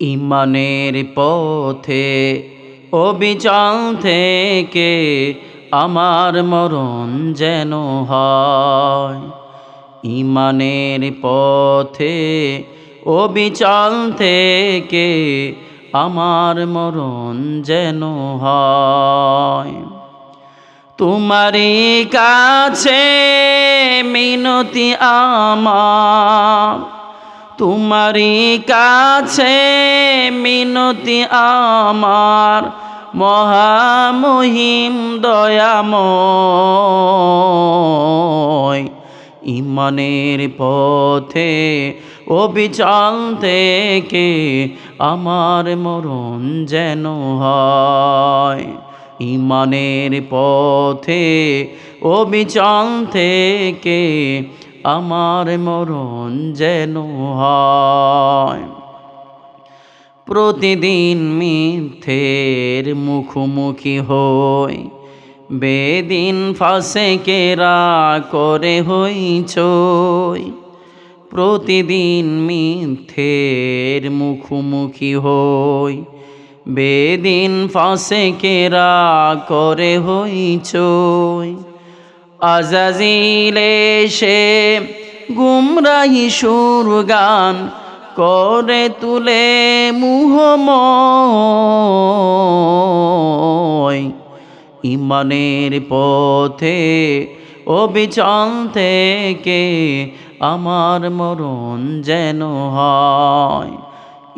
ইমানের পথে অবিচাল থেকে আমার মরণ যেন হয়। ইমানের পথে অবিচাল থেকে আমার মরণ যেন হয়। তোমারই কাছে মিনতি আমার। তোমারই কাছে মিনতি আমার মহামহিম দয়াময়। ইমানের পথে ও অবিচল থেকে আমার মরণ যেন হয়। ইমানের পথে ও অবিচল থেকে আমার মরণ যেন হয়। প্রতিদিন মিথ্যের মুখোমুখি হই, বেদিন ফাঁসে কেরা করে হইছই প্রতিদিন মিথ্যের মুখোমুখি হই, বেদিন ফাঁসে কেরা করে হইছই আজাজিলে সে গুমরাহি সুর গান করে তুলে মুহময়। ইমানের পথে, অবিচল থেকে আমার মরণ যেন হয়।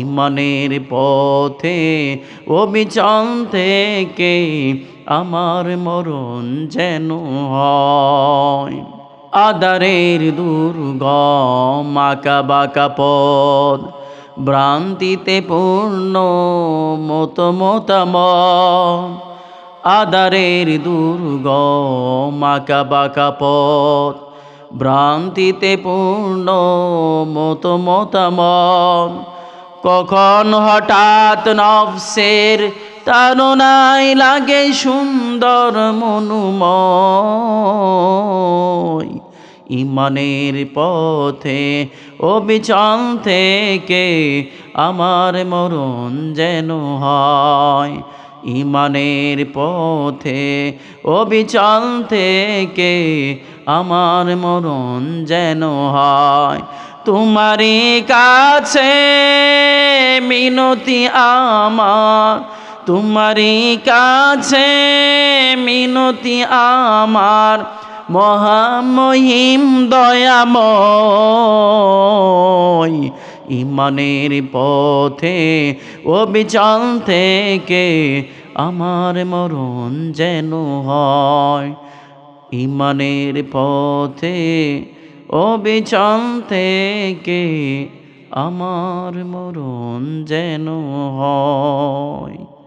ইমানের পথে অবিচল থেকে আমার মরণ যেন হয়। আদারের দুর্গম আঁকা বাঁকা পদ ভ্রান্তিতে পূর্ণ মত মতাম আদারের দুর্গম আঁকা বাঁকা পথ, ভ্রান্তিতে পূর্ণ মত মতামত। কখন হঠাৎ নফসের তারনায় লাগে সুন্দর মনুময়। ইমানের পথে, অবিচল থেকে আমার মরণ যেন হয়। ইমানের পথে, অবিচল থেকে আমার মরণ যেন হয়। তোমারই কাছে মিনতি আমার, তোমারই কাছে মিনতি আমার। মহামহিম দয়াময়, ইমানের পথে ও অবিচল থেকে আমার মরণ যেন হয়। ইমানের পথে ও অবিচল থেকে আমার মরণ যেন হয়।